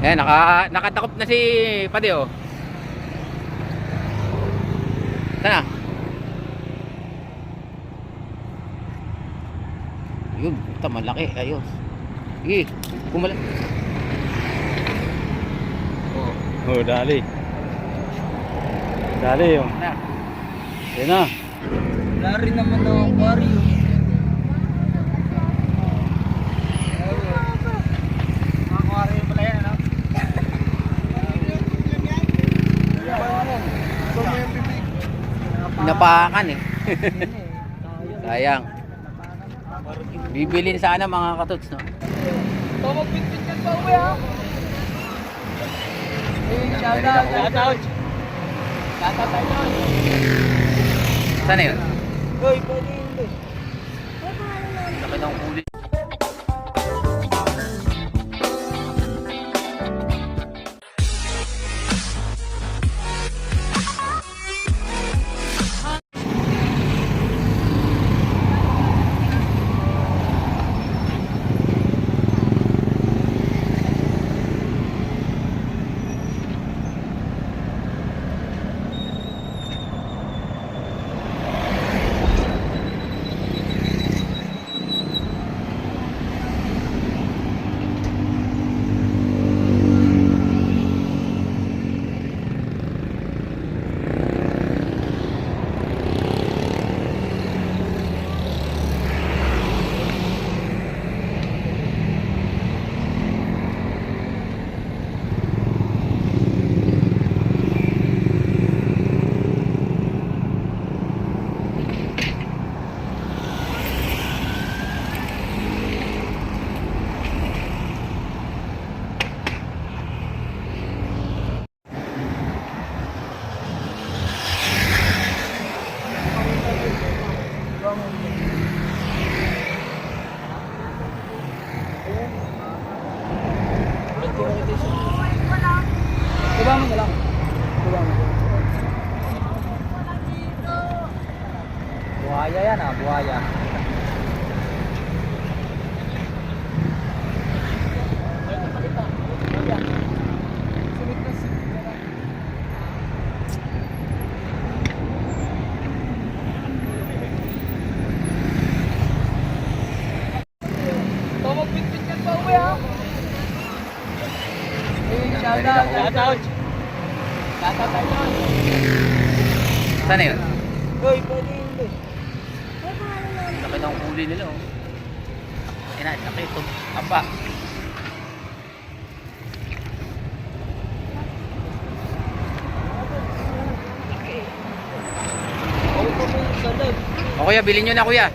Ayan, naka, nakatakop na si Pade oh. Sana? Yun, puta malaki. Ayos. Sige, kumala. Oh, Oh, dali. Dali oh. yung. na. Yan na. Wala rin naman ng aquarium. Aquarium Napakan eh. Sayang. Bibilin sana mga katuts, no? Ito magpitpit yan pa uwi, ha? Eh, shout out, shout out. Shout out tayo. Sana yun? Uy, pwede yun, boy. Laki ng kuya, bilhin nyo na kuya.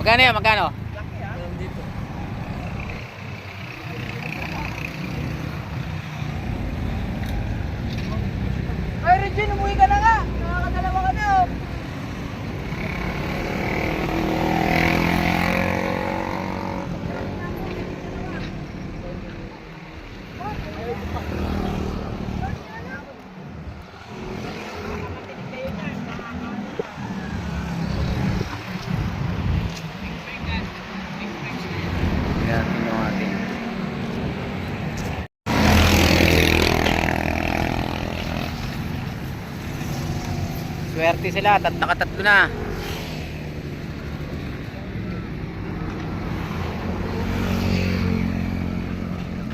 Magkano yan? Magkano? 30 sila, tat nakatatlo na.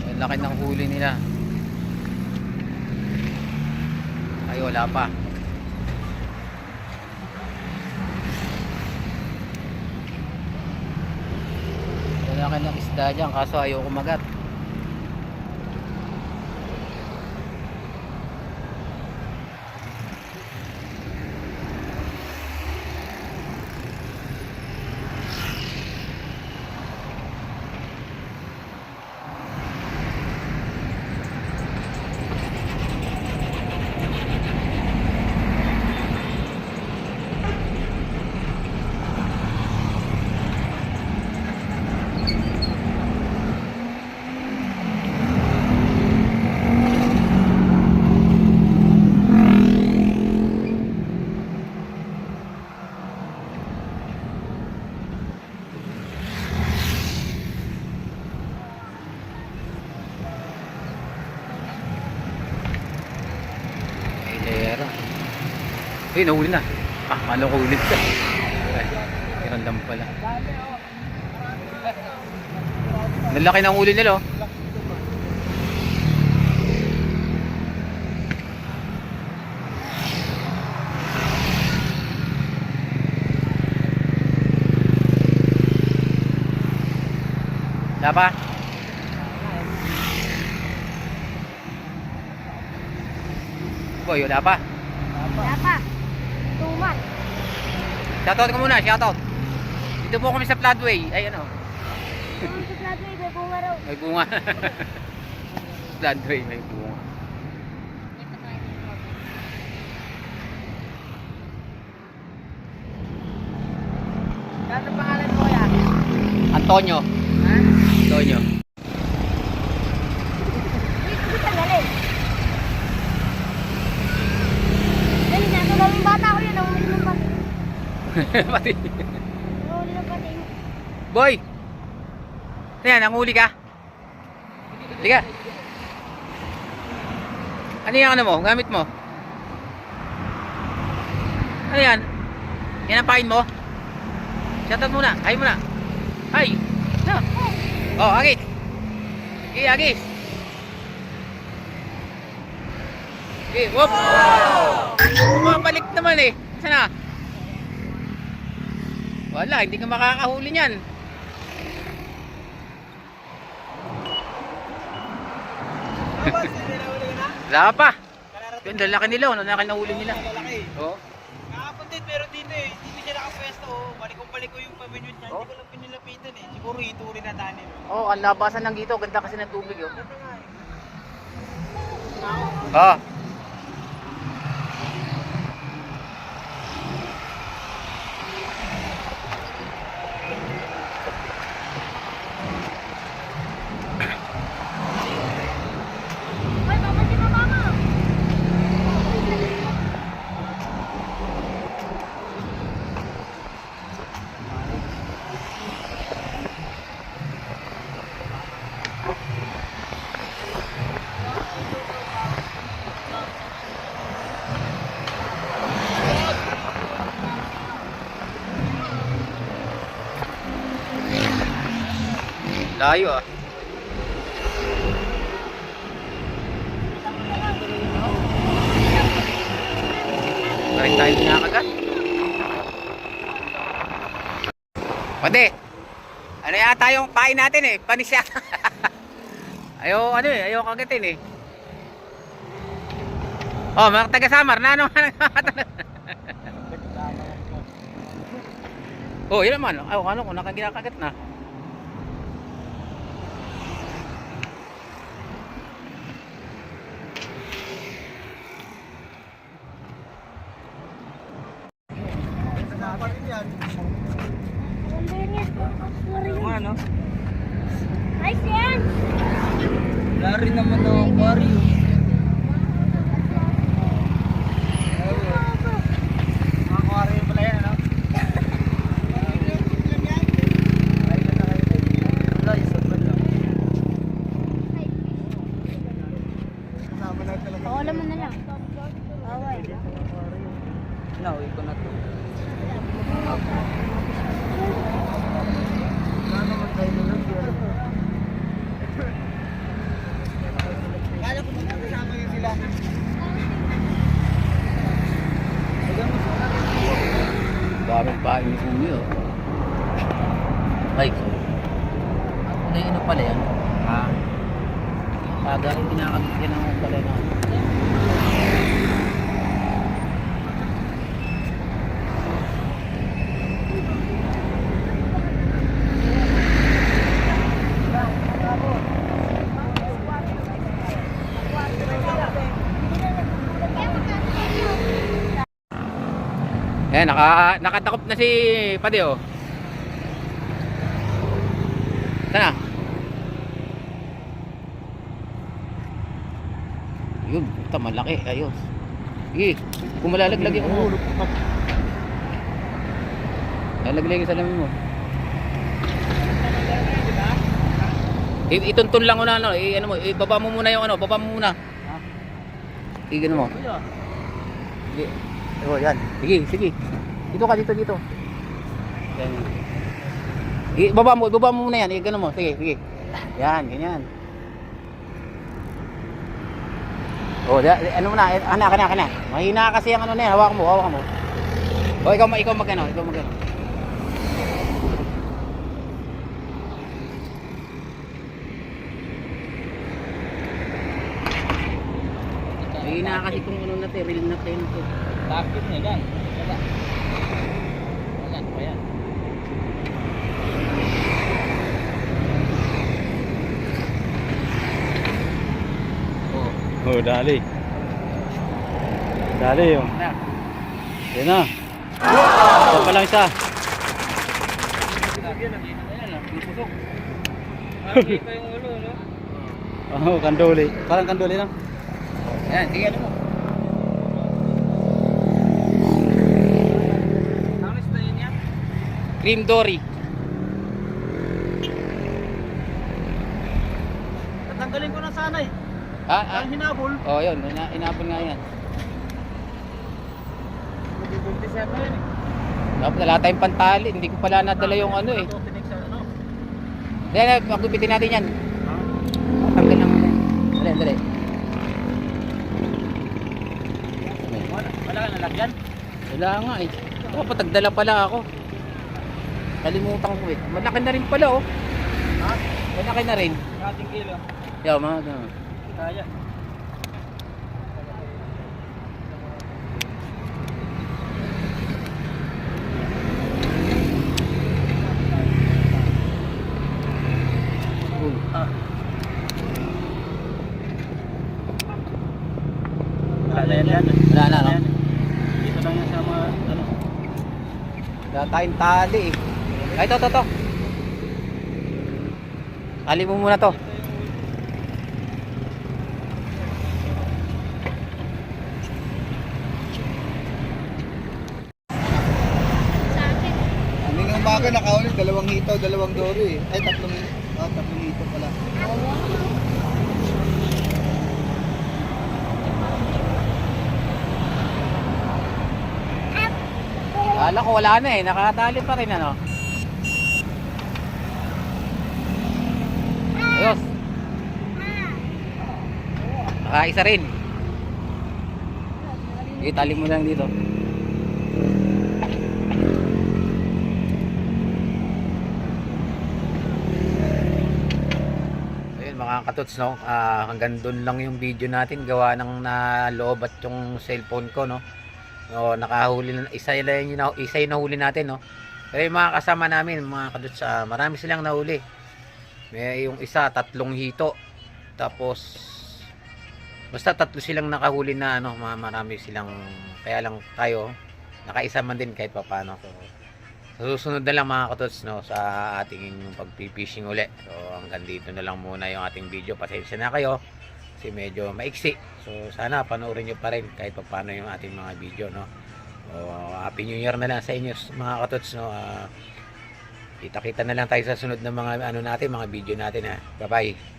Ang laki ng huli nila. Ay, wala pa. Ang laki ng isda dyan, kaso ayoko magat. Uy, nahuli na. Ah, malo ko ulit siya. Ay, meron lang pala. Lalaki ng huli nila oh. Wala pa? Boy, wala pa. Wala pa. Tuman. Shoutout ka muna, shoutout. Dito po kami sa Floodway. Ay ano, sa Broadway, may bunga raw. may bunga. Floodway, may bunga. Ano pangalan mo yan? Antonio. Ha? Antonio. Hindi ka galing. Dali na, tulawin bata ko yun. Nahuli ng pati. Pati. Nahuli ng pati. Boy! Ano yan, nanghuli ka? Liga. Ano yung ano mo? Gamit mo? Ano yan? Yan ang pain mo? Shoutout muna. Ay muna. Ay! No. Oh, agis. Okay, agis. Okay, whoop! Bumabalik naman eh. Saan na? Wala, hindi ka makakahuli niyan. Wala pa. Yun, lalaki nila, oh, lalaki na huli nila. Oo. Kahapon din, pero dito eh. Dito siya nakapwesto. Oh. Balik-balik ko yung pamilyon niya. Oh. Hindi ko lang pinilapitan eh. Siguro ito rin na tanim. Oh, ang labasan ng dito, ganda kasi ng tubig, oh. Ano eh. Ah. Layo, ah. Parin tayo kinakagat. Pwede. Ano yata yung pain natin eh, panis yata. ayaw ano eh, ayaw kagatin eh. Oh, mga taga Samar, na ano Oh, yun naman. Ay, ano kung nakagilakagat na. Yung ano? Nice yan. Wala rin naman na. Aquarium pala yan, ano? Wala, isa pa lang. Kasama na talaga. Pakulam mo na lang. Away. Nauwi ko na to. Kala ko magkakasama yun sila. Daming pain ni Umi oh. Ay, sorry. Ano yung ano pala yan? Ah. Kaga yung kinakagigyan ng pala na. Ayan, naka, nakatakop na si Pade oh. Sana? Yun, puta malaki, ayos. Sige, kung malalaglag yung ulo. Lalaglag yung salamin mo. Ituntun lang mo na ano, i ano mo, ibaba mo muna yung ano, baba mo muna. I gano mo. Sige. Oh, yan. Sige, sige. Dito ka, dito, dito. Yan. I, baba mo, baba mo muna yan. I, ganun mo. Sige, sige. Yan, ganyan. Oh, da, ano mo na, eh, anak, anak, anak. Mahina kasi ang ano na yan. Hawak mo, hawak mo. Oh, ikaw, ikaw magano, ikaw magano. Mahina kasi itong ano natin, reel natin. ito. Takip niya yan. Wala. Wala pa yan. Oh, Oh, dali. Dali yung. na. Yan na. Ito pa lang isa. Malaki pa yung ulo, no? Oh, kanduli. Parang kanduli lang. Yan, sige ano mo. Ano na yun yan? Cream Dory. Tatanggalin ko na sana eh. Ah, ah. Parang hinabol. Oh, yun. Ina inapon nga yan. Buntis yata yun eh. Dapat wala tayong pantali. Hindi ko pala nadala yung ano eh. Sa ano. Dali, pagkupitin natin yan. Tanggal lang muna. Dali, dali. Wala, ka nalagyan. Wala nga eh. Dapat nagdala pala ako. Kalimutan ko eh. Malaki na rin pala oh. Ha? Malaki na rin. Kating kilo. Yo, mga ganun. Kaya. Ah. Wala na no? Dito lang yan sa mga ano. Wala tayong tali eh. Ay, to, to, to. Tali mo muna to. Nga umaga nakaulit, dalawang hito, dalawang dory. Ay, tatlong, oh, tatlong hito pala. Kala ko wala na eh. Nakatali pa rin ano. Ayos. Nakaisa rin. Itali mo lang dito. Ayun mga katuts no. Ah, hanggang doon lang yung video natin gawa ng naloob at yung cellphone ko no. No, nakahuli na isa lang yung na- isa yung nahuli natin, no. Pero yung mga kasama namin, mga kaduts, ah, marami silang nahuli. May yung isa tatlong hito. Tapos basta tatlo silang nakahuli na ano, ma- marami silang kaya lang tayo nakaisa man din kahit papaano. So, susunod na lang mga katuts no sa ating pagpipishing uli. So hanggang dito na lang muna yung ating video. Pasensya na kayo kasi medyo maiksi. So sana panoorin nyo pa rin kahit pa paano yung ating mga video no. So, happy New Year na lang sa inyo mga katots no. Ah, kita-kita na lang tayo sa sunod na mga ano natin, mga video natin ha. Bye-bye.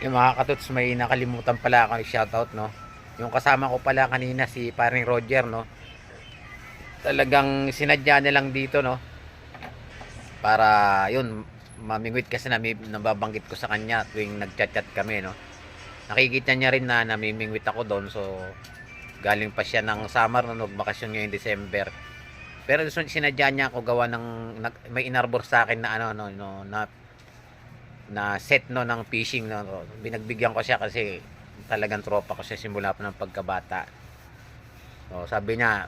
Yung mga katots may nakalimutan pala ako shoutout no. Yung kasama ko pala kanina si paring Roger no. Talagang sinadya na lang dito no. Para yun mamingwit kasi na may nababanggit ko sa kanya tuwing nagchat-chat kami no nakikita niya rin na namimingwit ako doon so galing pa siya ng summer no nagbakasyon ngayong December pero sinadya niya ako gawa ng may inarbor sa akin na ano no, no na na set no ng fishing no, no. binagbigyan ko siya kasi talagang tropa ko siya simula pa ng pagkabata so sabi niya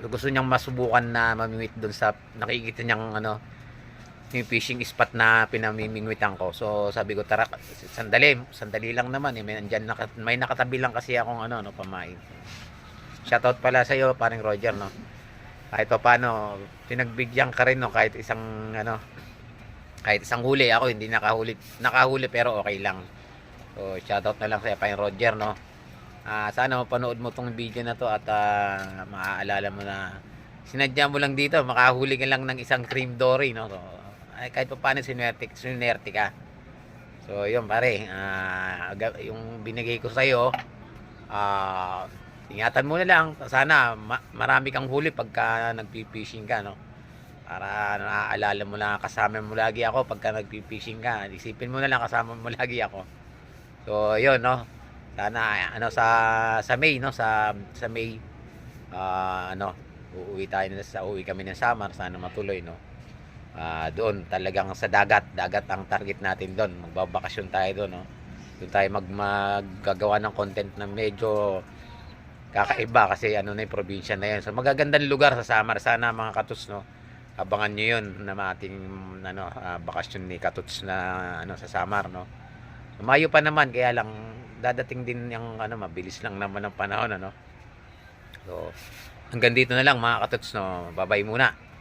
gusto niyang masubukan na mamingwit doon sa nakikita niyang ano yung fishing spot na pinamimingwitan ko. So sabi ko tara sandali, sandali lang naman eh. May andyan naka, may nakatabi lang kasi akong ano no pamain. Shoutout pala sa iyo paring Roger no. Kahit pa paano pinagbigyan ka rin no kahit isang ano kahit isang huli ako hindi nakahuli nakahuli pero okay lang. So shoutout na lang sa paring Roger no. Ah sana mapanood mo tong video na to at ah, maaalala mo na sinadya mo lang dito makahuli ka lang ng isang cream dory no. So, ay kahit pa paano sinwerte, sinwerte ka. So, yun pare, aga- yung binigay ko sa iyo, ah, ingatan mo na lang. Sana ma- marami kang huli pagka nagpi-fishing ka, no? Para naaalala mo na kasama mo lagi ako pagka nagpi-fishing ka. Isipin mo na lang kasama mo lagi ako. So, yun, no? Sana, ano, sa, sa May, no? Sa, sa May, ah, ano, uuwi tayo na sa, uuwi kami ng Samar. Sana matuloy, no? Ah, doon, talagang sa dagat. Dagat ang target natin doon. Magbabakasyon tayo doon, no? Doon tayo mag, maggagawa ng content na medyo kakaiba kasi ano na yung probinsya na yun. So magagandang lugar sa Samar. Sana mga katuts no. Abangan nyo yun na ating ano, ah, bakasyon ni katuts na ano sa Samar no. Mayo pa naman kaya lang dadating din yung ano mabilis lang naman ang panahon ano. So hanggang dito na lang mga katuts no. Babay muna.